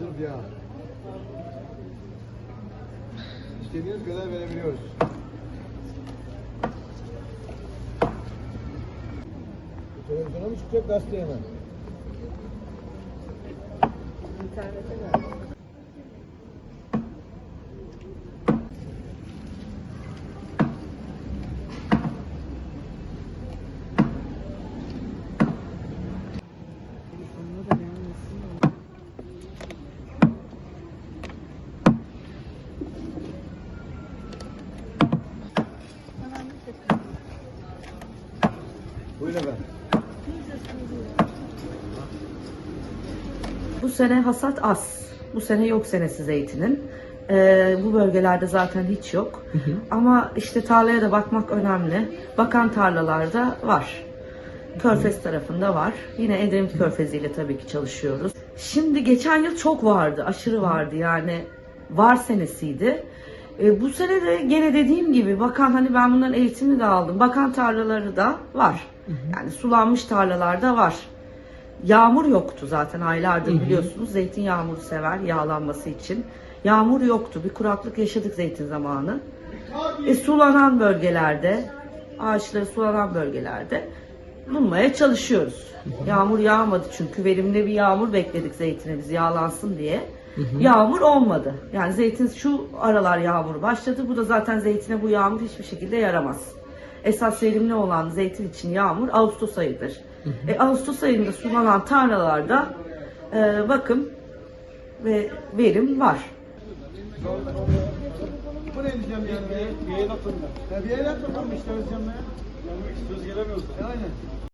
Sırf yağ. İstediğiniz kadar verebiliyoruz. Televizyona mı çıkacak gazeteye mi? İnternete mi? Telefonuna da gelmesin ya. Buyurun efendim. Bu sene hasat az. Bu sene yok senesi zeytinin. Ee, bu bölgelerde zaten hiç yok. Ama işte tarlaya da bakmak önemli. Bakan tarlalarda var. Körfez tarafında var. Yine Edremit Körfezi ile tabii ki çalışıyoruz. Şimdi geçen yıl çok vardı, aşırı vardı yani var senesiydi. Ee, bu sene de gene dediğim gibi bakan hani ben bunların eğitimini de aldım. Bakan tarlaları da var. Yani sulanmış tarlalarda var. Yağmur yoktu zaten aylardır biliyorsunuz. Zeytin yağmuru sever yağlanması için. Yağmur yoktu. Bir kuraklık yaşadık zeytin zamanı. E, sulanan bölgelerde, ağaçları sulanan bölgelerde bulmaya çalışıyoruz. Yağmur yağmadı çünkü verimli bir yağmur bekledik zeytine biz yağlansın diye. Yağmur olmadı. Yani zeytin şu aralar yağmur başladı. Bu da zaten zeytine bu yağmur hiçbir şekilde yaramaz. Esas verimli olan zeytin için yağmur Ağustos ayıdır. E, Ağustos ayında sulanan tarlalarda e, bakım ve verim var. Bu ne diyeceğim yani? Bir el atın da. Bir el atmadım işte özlem ya. İstiyoruz gelemiyoruz. Aynen.